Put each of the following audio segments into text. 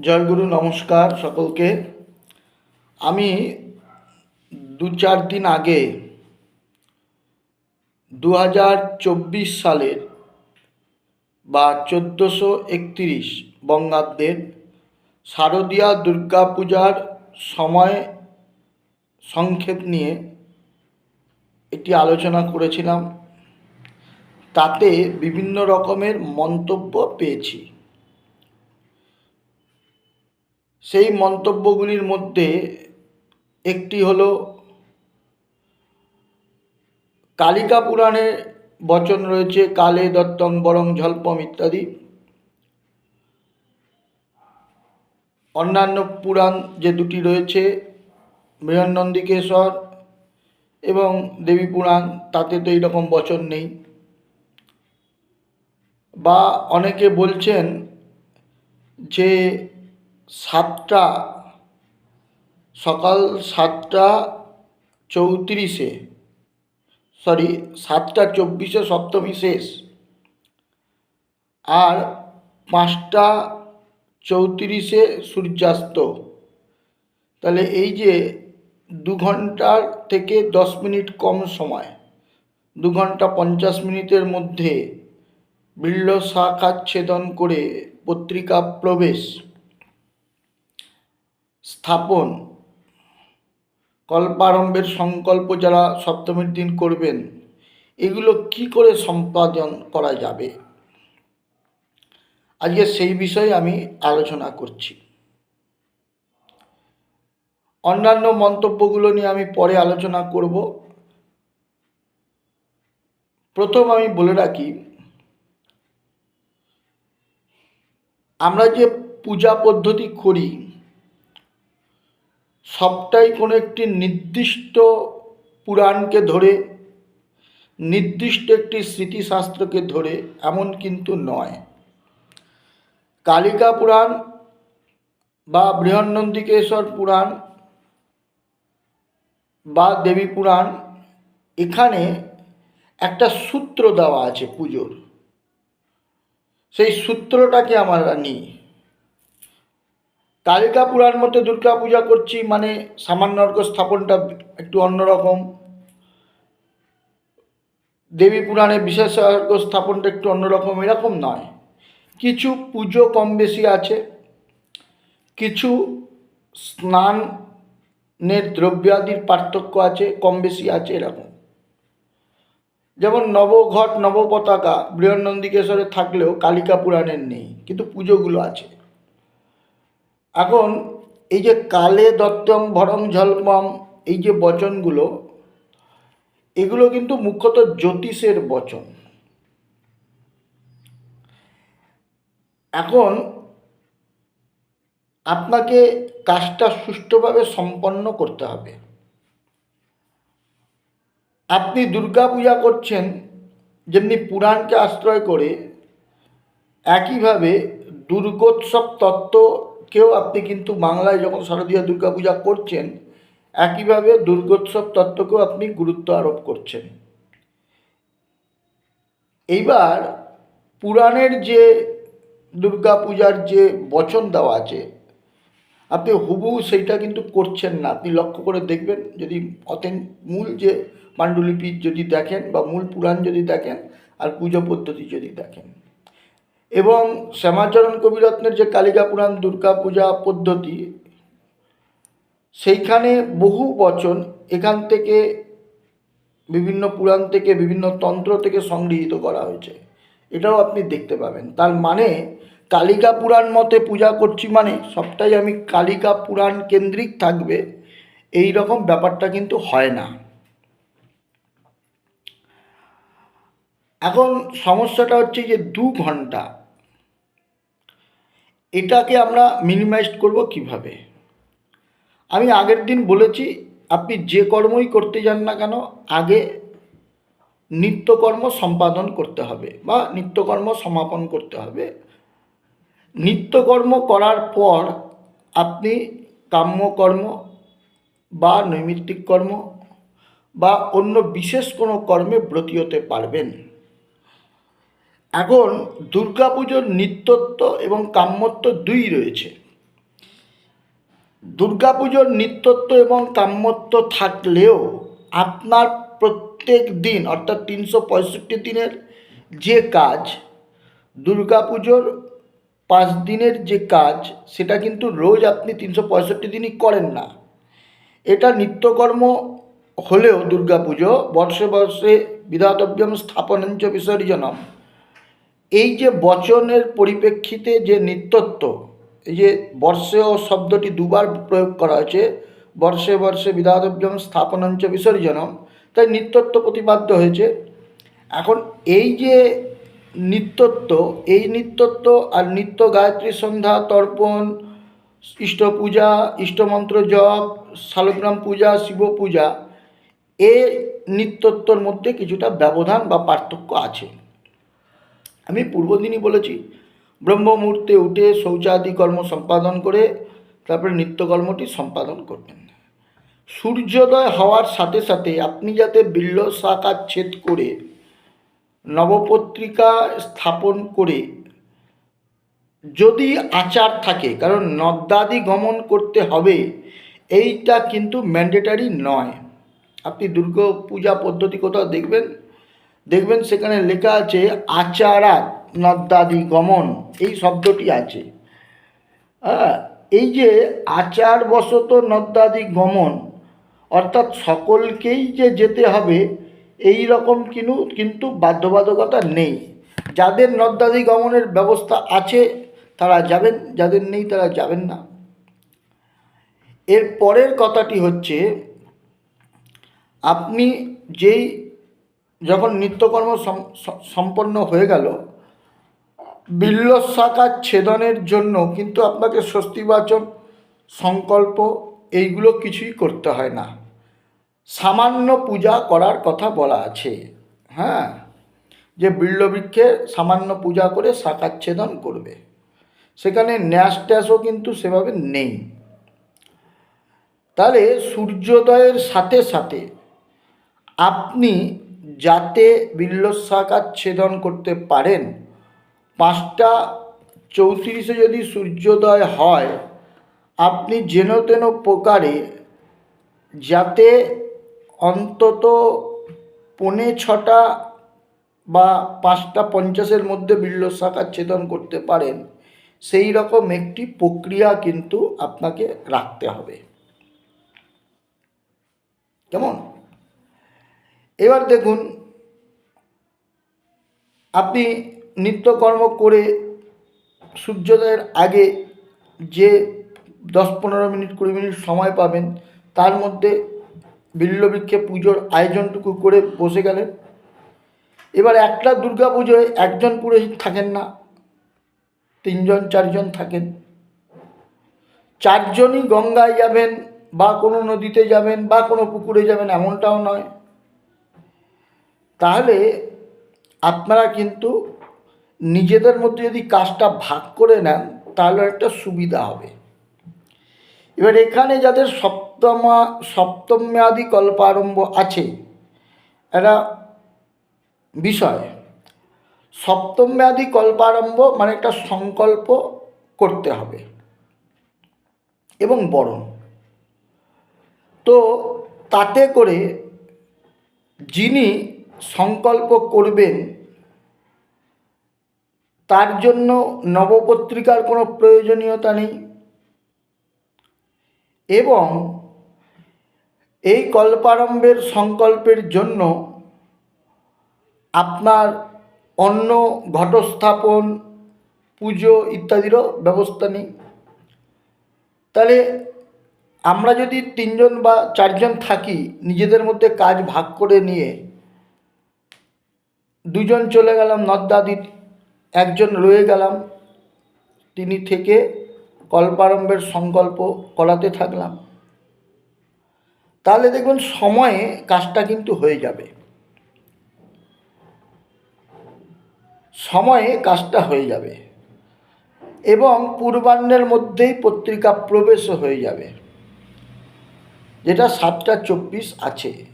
জয়গুরু নমস্কার সকলকে। আমি দু চার দিন আগে দু হাজার চব্বিশ সালের বা চোদ্দোশো একত্রিশ বঙ্গাব্দের শারদীয়া দুর্গা পূজার সময় সংক্ষেপ নিয়ে একটি আলোচনা করেছিলাম। তাতে বিভিন্ন রকমের মন্তব্য পেয়েছি। সেই মন্তব্যগুলির মধ্যে একটি হলো, কালিকা পুরাণে বচন রয়েছে, কালে দত্তং বরং ঝল্পম ইত্যাদি। অন্যান্য পুরাণ যে দুটি রয়েছে বৃহন্নন্দিকেশ্বর এবং দেবী পুরাণ, তাতে তো এইরকম বচন নেই। বা অনেকে বলছেন যে সাতটা, সকাল সাতটা চৌত্রিশে সরি সাতটা চব্বিশে সপ্তমী শেষ, আর পাঁচটা চৌত্রিশে সূর্যাস্ত। তাহলে এই যে দু ঘণ্টার থেকে দশ মিনিট কম সময়, দু ঘণ্টা পঞ্চাশ মিনিটের মধ্যে বিল্ল শাখাচ্ছেদন করে পত্রিকা প্রবেশ স্থাপন। কল্পারম্ভের সংকল্প যারা সপ্তমীর দিন করবেন, এগুলো কি করে সম্পাদন করা যাবে? আজকে সেই বিষয়ে আমি আলোচনা করছি। অন্যান্য মন্তব্যগুলো নিয়ে আমি পরে আলোচনা করব। প্রথম আমি বলে রাখি, আমরা যে পূজা পদ্ধতি করি সবটাই কোনো একটি নির্দিষ্ট পুরাণকে ধরে, নির্দিষ্ট একটি স্মৃতিশাস্ত্রকে ধরে, এমন কিন্তু নয়। কালিকা পুরাণ বা বৃহন্নন্দিকেশ্বর পুরাণ বা দেবী পুরাণ, এখানে একটা সূত্র দেওয়া আছে পুজোর। সেই সূত্রটাকে আমরা নিই কালিকা পুরাণ মতে দুর্গা পূজা করছি মানে সামান্য অর্ঘ স্থাপনটা একটু অন্যরকম। দেবী পুরাণে বিশেষ অর্ঘ স্থাপনটা একটু অন্যরকম, এরকম নয়। কিছু পুজো কম বেশি আছে, কিছু স্নানের দ্রব্যাদির পার্থক্য আছে, কম বেশি আছে, এরকম। যেমন নবঘট, নবপতাকা বৃহন্নন্দিকেশ্বরে থাকলেও কালিকা পুরাণের নেই, কিন্তু পুজোগুলো আছে। এখন এই যে কালে দত্তম, ভরম, ঝলমম, এই যে বচনগুলো, এগুলো কিন্তু মুখ্যত জ্যোতিষের বচন। এখন আপনাকে কাজটা সুষ্ঠুভাবে সম্পন্ন করতে হবে। আপনি দুর্গা পূজা করছেন, যেমনি পুরাণকে আশ্রয় করে, একইভাবে দুর্গোৎসব তত্ত্বকেও আপনি কিন্তু বাংলায় যখন শারদীয় দুর্গা পূজা করছেন, একইভাবে দুর্গোৎসব তত্ত্বকেও আপনি গুরুত্ব আরোপ করছেন। এইবার পুরাণের যে দুর্গা পূজার যে বচন দেওয়া আছে, আপনি হুবহু সেইটা কিন্তু করছেন না। আপনি লক্ষ্য করে দেখবেন, যদি অথেন, মূল যে পাণ্ডুলিপি যদি দেখেন বা মূল পুরাণ যদি দেখেন আর পুজো পদ্ধতি যদি দেখেন। এবং শ্যামাচরণ কবিরত্নের যে কালিকা পুরাণ, দুর্গা পূজা পদ্ধতি, সেইখানে বহু বচন এখান থেকে বিভিন্ন পুরাণ থেকে, বিভিন্ন তন্ত্র থেকে সংগৃহীত করা হয়েছে। এটাও আপনি দেখতে পাবেন। তার মানে কালিকা পুরাণ মতে পূজা করছি মানে সবটাই আমি কালিকা পুরাণ কেন্দ্রিক থাকবে, এই রকম ব্যাপারটা কিন্তু হয় না। এখন সমস্যাটা হচ্ছে যে দু ঘণ্টা এটাকে আমরা মিনিমাইজ করব কীভাবে? আমি আগের দিন বলেছি, আপনি যে কর্মই করতে যান না কেন, আগে নিত্যকর্ম সম্পাদন করতে হবে বা নিত্যকর্ম সমাপন করতে হবে। নিত্যকর্ম করার পর আপনি কাম্যকর্ম বা নৈমিত্তিক কর্ম বা অন্য বিশেষ কোনো কর্মে ব্রতী হতে পারবেন। এখন দুর্গাপুজোর নিত্যত্ব এবং কাম্যত্ব দুই রয়েছে। দুর্গাপুজোর নিত্যত্ব এবং কাম্যত্ব থাকলেও আপনার প্রত্যেক দিন, অর্থাৎ তিনশো পঁয়ষট্টি দিনের যে কাজ, দুর্গাপুজোর পাঁচ দিনের যে কাজ, সেটা কিন্তু রোজ আপনি তিনশো পঁয়ষট্টি দিনই করেন না। এটা নিত্যকর্ম হলেও দুর্গাপুজো বর্ষে বর্ষে বিধাতব্যম স্থাপনঞ্চ বিসর্জনম। এই যে বচনের পরিপ্রেক্ষিতে যে নিত্যত্ব, এই যে বর্ষেও শব্দটি দুবার প্রয়োগ করা হয়েছে, বর্ষে বর্ষে বিধাতব্যম স্থাপনাঞ্চ বিসর্জনম, তাই নিত্যত্ব প্রতিপাদ্য হয়েছে। এখন এই যে নিত্যত্ব, এই নিত্যত্ব আর নিত্য গায়ত্রী সন্ধ্যা, তর্পণ, ইষ্ট পূজা ইষ্টমন্ত্র জপ, শালগ্রাম পূজা, শিব পূজা, এ নিত্যত্বর মধ্যে কিছুটা ব্যবধান বা পার্থক্য আছে। আমি পূর্বদিনই বলেছি ব্রহ্ম মুহূর্তে উঠে শৌচাদি কর্ম সম্পাদন করে তারপরে নিত্যকর্মটি সম্পাদন করবেন। সূর্যোদয় হওয়ার সাথে সাথে আপনি যাতে বিল্ল শাখা ছেদ করে নবপত্রিকা স্থাপন করে যদি আচার থাকে, কারণ নদ্যাদি গমন করতে হবে, এইটা কিন্তু ম্যান্ডেটারি নয়। আপনি দুর্গা পূজা পদ্ধতি কোথাও দেখবেন দেখবেন সেখানে লেখা আছে আচারাত নদ্যাদি গমন, এই শব্দটি আছে। হ্যাঁ এই যে আচারবশত নদ্যাদি গমন, অর্থাৎ সকলকেই যে যেতে হবে, এই রকম কিনু, কিন্তু বাধ্যবাধকতা নেই। যাদের নদ্যাদি গমনের ব্যবস্থা আছে, তারা যাবেন, যাদের নেই, তারা যাবেন না। এর পরের কথাটি হচ্ছে, আপনি যেই যখন নিত্যকর্ম সম্পন্ন হয়ে গেল বিল্ল শাখা ছেদনের জন্য কিন্তু আপনাকে স্বস্তিবাচক সংকল্প এইগুলো কিছুই করতে হয় না। সামান্য পূজা করার কথা বলা আছে। হ্যাঁ? যে বিল্লবৃক্ষে সামান্য পূজা করে শাখাচ্ছেদন করবে। সেখানে ন্যাস ট্যাসও কিন্তু সেভাবে নেই। তাহলে সূর্যোদয়ের সাথে সাথে আপনি যাতে বিল্ল ছেদন করতে পারেন। পাঁচটা চৌত্রিশে যদি সূর্যোদয় হয়, আপনি যেন তেন প্রকারে যাতে অন্তত পৌনে ছটা বা পাঁচটা পঞ্চাশের মধ্যে বিল্ল শাখা ছেদন করতে পারেন, সেই রকম একটি প্রক্রিয়া কিন্তু আপনাকে রাখতে হবে। কেমন? এবার দেখুন, আপনি নিত্যকর্ম করে সূর্যোদয়ের আগে যে দশ পনেরো মিনিট কুড়ি মিনিট সময় পাবেন, তার মধ্যে বিল্লবৃক্ষে পুজোর আয়োজনটুকু করে বসে গেলেন। এবার একটা দুর্গা পুজোয় একজন পুরোহিত থাকেন না, তিনজন, চারজন থাকেন। চারজনই গঙ্গায় যাবেন বা কোনো নদীতে যাবেন বা কোনো পুকুরে যাবেন, এমনটাও নয়। তাহলে আপনারা কিন্তু নিজেদের মধ্যে যদি কাজটা ভাগ করে নেন, তাহলে একটা সুবিধা হবে। এবার এখানে যাদের সপ্তমা, সপ্তম্যাদি কল্পারম্ভ আছে একটা বিষয়। সপ্তম্যাদি কল্পারম্ভ মানে একটা সংকল্প করতে হবে এবং বরণ। তো তাতে করে যিনি সংকল্প করবেন, তার জন্য নবপত্রিকার কোনো প্রয়োজনীয়তা নেই। এবং এই কল্পারম্ভের সংকল্পের জন্য আপনার অন্য ঘটস্থাপন, পুজো ইত্যাদিরও ব্যবস্থা নেই। তাহলে আমরা যদি তিনজন বা চারজন থাকি, নিজেদের মধ্যে কাজ ভাগ করে নিয়ে দুজন চলে গেলাম নদ্দাদির একজন রয়ে গেলাম। তিনি থেকে কল্পারম্ভের সংকল্প করাতে থাকলাম। তাহলে দেখবেন সময়ে কাজটা কিন্তু হয়ে যাবে। সময়ে কাজটা হয়ে যাবে এবং পূর্বাহ্নের মধ্যেই পত্রিকা প্রবেশ হয়ে যাবে। যেটা সাতটা চব্বিশ আছে,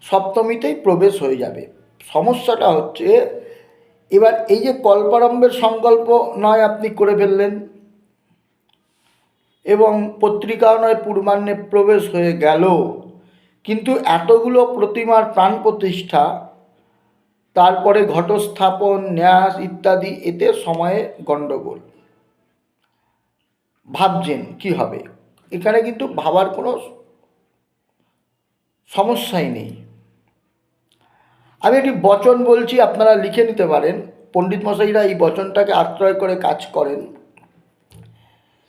সপ্তমীতেই প্রবেশ হয়ে যাবে। সমস্যাটা হচ্ছে, এবার এই যে কল্পারম্ভের সংকল্প নয় আপনি করে ফেললেন, এবং পত্রিকাও নয় পূর্বাহ্নে প্রবেশ হয়ে গেল, কিন্তু এতগুলো প্রতিমার প্রাণ প্রতিষ্ঠা, তারপরে ঘটস্থাপন, ন্যাস ইত্যাদি, এতে সময়ে গণ্ডগোল। ভাবছেন কি হবে? এখানে কিন্তু ভাবার কোনো সমস্যাই নেই। আমি একটি বচন বলছি, আপনারা লিখে নিতে পারেন। পণ্ডিত মশাইরা এই বচনটাকে আশ্রয় করে কাজ করেন।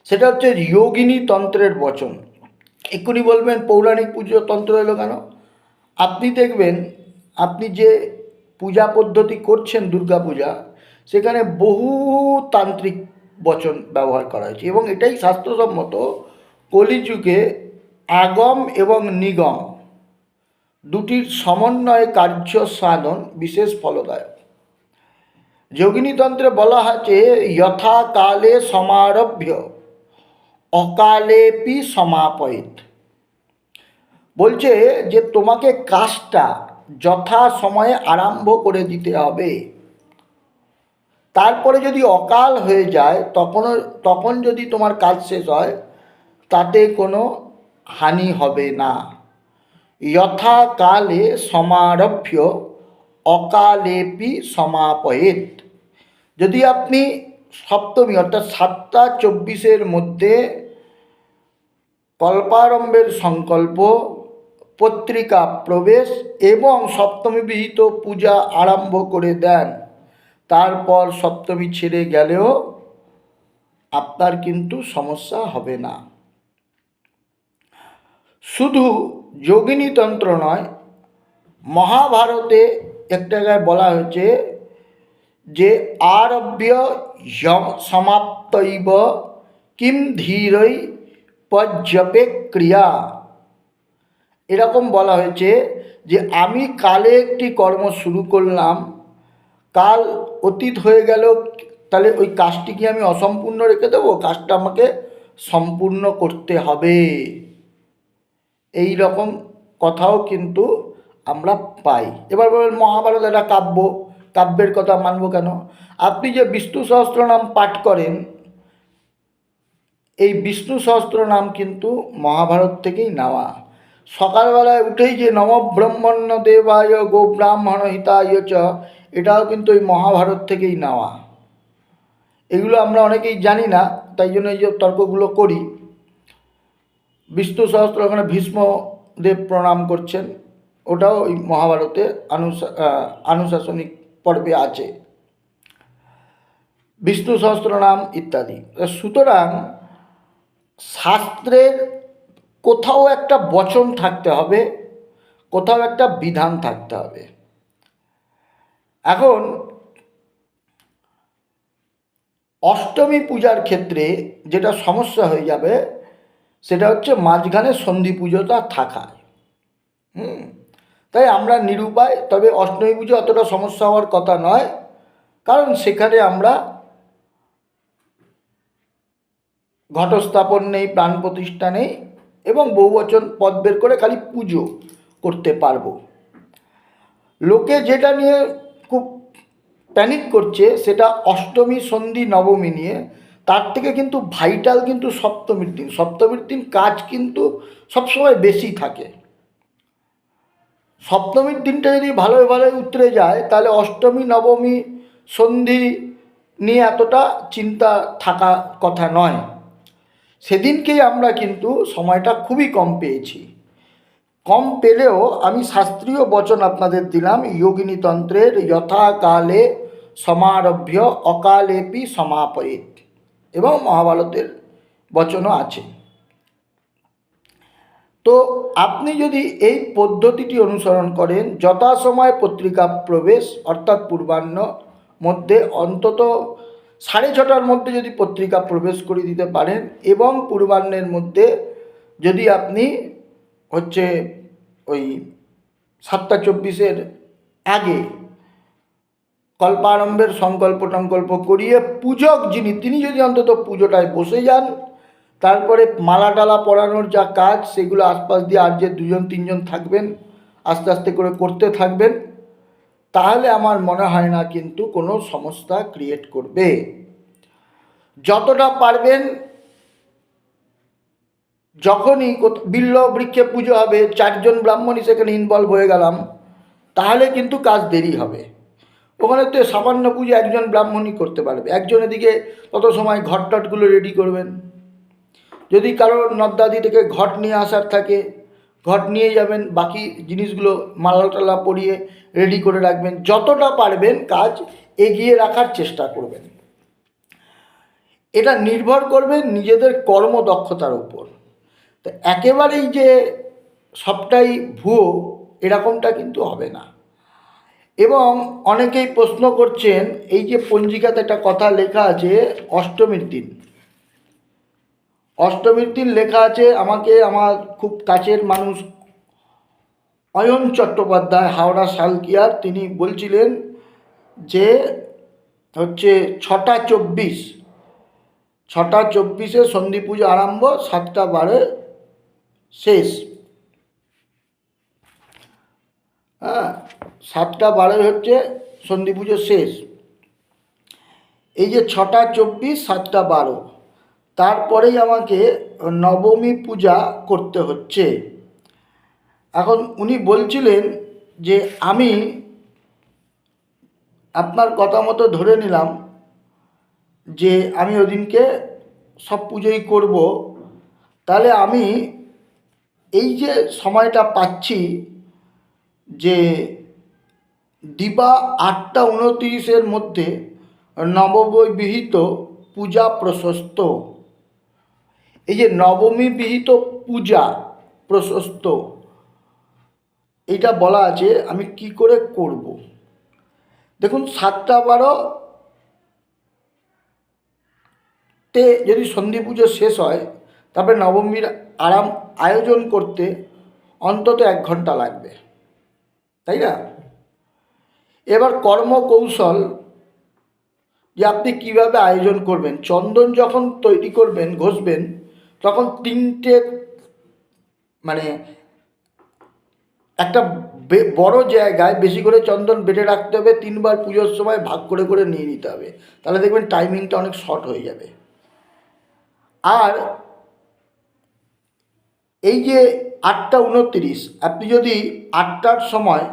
সেটা হচ্ছে যোগিনী তন্ত্রের বচন। এক্ষুনি বলবেন, পৌরাণিক পুজো তন্ত্র এলো কেন? আপনি দেখবেন, আপনি যে পূজা পদ্ধতি করছেন, দুর্গা পূজা, সেখানে বহু তান্ত্রিক বচন ব্যবহার করা হয়েছে। এবং এটাই শাস্ত্রসম্মত কলিযুগে আগম এবং নিগম দুটির সমন্বয়ে কার্য সাধন বিশেষ ফলদায়ক। যোগিনীতন্ত্রে বলা হয়েছে যথা কালে সমারভ্য, অকালেপি সমাপয়িত। বলছে যে, তোমাকে কাজটা যথা সময়ে আরম্ভ করে দিতে হবে। তারপরে যদি অকাল হয়ে যায়, তখনও, তখন যদি তোমার কাজ শেষ হয়, তাতে কোনো হানি হবে না। যথা কালে সমারভ্য অকালেপি সমাপয়েত যদি আপনি সপ্তমী অর্থাৎ সাতটা চব্বিশের মধ্যে কল্পারম্ভের সংকল্প পত্রিকা প্রবেশ এবং সপ্তমী বিহিত পূজা আরম্ভ করে দেন তারপর সপ্তমী ছেড়ে গেলেও আপনার কিন্তু সমস্যা হবে না শুধু যোগিনীতন্ত্র নয়, মহাভারতে একটা জায়গায় বলা হয়েছে যে আরভ্য সমাপ্তইব কিম ধীরই পর্যপে ক্রিয়া। এরকম বলা হয়েছে যে আমি কালে একটি কর্ম শুরু করলাম, কাল অতীত হয়ে গেল, তাহলে ওই কাজটি কি আমি অসম্পূর্ণ রেখে দেবো? কাজটা আমাকে সম্পূর্ণ করতে হবে। এই রকম কথাও কিন্তু আমরা পাই। এবার বলবেন মহাভারত একটা কাব্য, কাব্যের কথা মানব কেন? আপনি যে বিষ্ণু সহস্রনাম পাঠ করেন, এই বিষ্ণু সহস্রনাম কিন্তু মহাভারত থেকেই নেওয়া। সকালবেলায় উঠেই যে নবব্রহ্মণ্য দেবায় গো ব্রাহ্মণ হিতায় চ, এটাও কিন্তু এই মহাভারত থেকেই নেওয়া। এগুলো আমরা অনেকেই জানি না, তাই জন্য এই যে তর্কগুলো করি। বিষ্ণু সহস্র ওখানে ভীষ্মদেব প্রণাম করছেন। ওটাও ওই মহাভারতে আনুশা আনুশাসনিক পর্বে আছে। বিষ্ণু সহস্রনাম ইত্যাদি। সুতরাং শাস্ত্রের কোথাও একটা বচন থাকতে হবে, কোথাও একটা বিধান থাকতে হবে। এখন অষ্টমী পূজার ক্ষেত্রে যেটা সমস্যা হয়ে যাবে সেটা হচ্ছে মাঝখানে সন্ধি পুজোটা থাকায়। হুম? তাই আমরা নিরুপায়, তবে অষ্টমী পুজো অতটা সমস্যা হওয়ার কথা নয়, কারণ সেখানে আমরা ঘটস্থাপন নেই, প্রাণ প্রতিষ্ঠা নেই, এবং বহুবচন পদ বের করে খালি পুজো করতে পারব। লোকে যেটা নিয়ে খুব প্যানিক করছে, সেটা অষ্টমী সন্ধি নবমী নিয়ে। তার থেকে কিন্তু ভাইটাল কিন্তু সপ্তমীর দিন। সপ্তমীর দিন কাজ কিন্তু সবসময় বেশি থাকে। সপ্তমীর দিনটা যদি ভালোই ভালোই উতরে যায়, তাহলে অষ্টমী, নবমী, সন্ধি নিয়ে এতটা চিন্তা থাকা কথা নয়। সেদিনকেই আমরা কিন্তু সময়টা খুবই কম পেয়েছি। কম পেলেও আমি শাস্ত্রীয় বচন আপনাদের দিলাম যোগিনী তন্ত্রের যথাকালে সমারভ্য অকালেপি সমাপয়েত। এবং মহাভারতের বচনও আছে। তো আপনি যদি এই পদ্ধতিটি অনুসরণ করেন, যথাসময় পত্রিকা প্রবেশ অর্থাৎ পূর্বাহ্ন মধ্যে অন্তত সাড়ে ছটার মধ্যে যদি পত্রিকা প্রবেশ করে দিতে পারেন এবং পূর্বাহ্নের মধ্যে যদি আপনি হচ্ছে ওই সাতটা চব্বিশের আগে কল্পারম্ভের সংকল্প টঙ্কল্প করিয়ে পূজক যিনি, তিনি যদি অন্তত পুজোটায় বসে যান, তারপরে মালা টালা পরানোর যা কাজ, সেগুলো আশপাশ দিয়ে আর যে দুজন তিনজন থাকবেন, আস্তে আস্তে করে করতে থাকবেন, তাহলে আমার মনে হয় না কিন্তু কোনো সমস্যা ক্রিয়েট করবে। যতটা পারবেন, যখনই বিল্ল বৃক্ষে পুজো হবে, চারজন ব্রাহ্মণই সেখানে ইনভলভ হয়ে গেলাম, তাহলে কিন্তু কাজ দেরি হবে। ওখানে তো সামান্য পুজো একজন ব্রাহ্মণই করতে পারবে। একজন এদিকে তত সময় ঘট টটগুলো রেডি করবেন। যদি কারোর নদ্দাদি থেকে ঘট নিয়ে আসার থাকে, ঘট নিয়ে যাবেন, বাকি জিনিসগুলো মালা টালা পরিয়ে রেডি করে রাখবেন। যতটা পারবেন কাজ এগিয়ে রাখার চেষ্টা করবেন। এটা নির্ভর করবে নিজেদের কর্মদক্ষতার উপর। তো একেবারেই যে সবটাই ভুয়ো, এরকমটা কিন্তু হবে না। এবং অনেকেই প্রশ্ন করছেন, এই যে পঞ্জিকাতে একটা কথা লেখা আছে, অষ্টমীর দিন। অষ্টমীর দিন লেখা আছে, আমাকে আমার খুব কাছের মানুষ অয়ন চট্টোপাধ্যায়, হাওড়া সালকিয়ার, তিনি বলছিলেন যে হচ্ছে ছটা চব্বিশ, ছটা চব্বিশে সন্ধি পুজো আরম্ভ, সাতটা বারে শেষ। হ্যাঁ সাতটা বারে হচ্ছে সন্ধি পুজো শেষ। এই যে ছটা চব্বিশ, সাতটা বারো, তারপরেই আমাকে নবমী পূজা করতে হচ্ছে। এখন উনি বলছিলেন যে আমি আপনার কথা মতো ধরে নিলাম যে আমি ওদিনকে সব পুজোই করব। তাহলে আমি এই যে সময়টা পাচ্ছি যে দিবা আটটা উনতিরিশের মধ্যে নববিহিত পূজা প্রশস্ত। এই যে নবমী বিহিত পূজা প্রশস্ত, এটা বলা আছে, আমি কি করে করব? দেখুন, সাতটা বারো তে যদি সন্ধি পুজো শেষ হয়, তারপরে নবমীর আরাম আয়োজন করতে অন্তত এক ঘণ্টা লাগবে। তাই না? এবার কর্মকৌশল যে আপনি কীভাবে আয়োজন করবেন, চন্দন যখন তৈরি করবেন, ঘষবেন, তখন তিনটে মানে একটা বড় জায়গায় বেশি করে চন্দন বেটে রাখতে হবে, তিনবার পুজোর সময় ভাগ করে করে নিয়ে নিতে হবে। তাহলে দেখবেন টাইমিংটা অনেক শর্ট হয়ে যাবে। আর এই যে আটটা উনত্রিশ, আপনি যদি আটটার সময়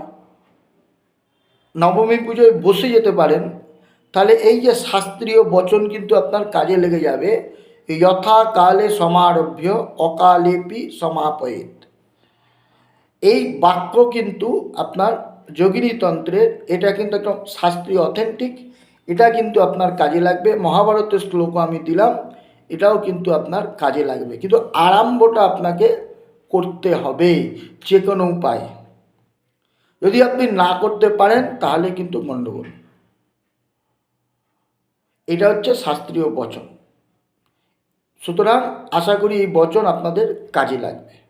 নবমী পুজোয় বসে যেতে পারেন, তাহলে এই যে শাস্ত্রীয় বচন কিন্তু আপনার কাজে লেগে যাবে। যথা কালে সমারভ্য, অকালেপি সমাপয়েত। এই বাক্য কিন্তু আপনার যোগিনীতন্ত্রের এটা কিন্তু একদম শাস্ত্রীয় অথেন্টিক এটা কিন্তু আপনার কাজে লাগবে। মহাভারতের শ্লোকও আমি দিলাম, এটাও কিন্তু আপনার কাজে লাগবে। কিন্তু আরম্ভটা আপনাকে করতে হবে, যে কোনো উপায়। যদি আপনি না করতে পারেন, তাহলে কিন্তু গণ্ডগোল এটা হচ্ছে শাস্ত্রীয় বচন। সুতরাং আশা করি এই বচন আপনাদের কাজে লাগবে।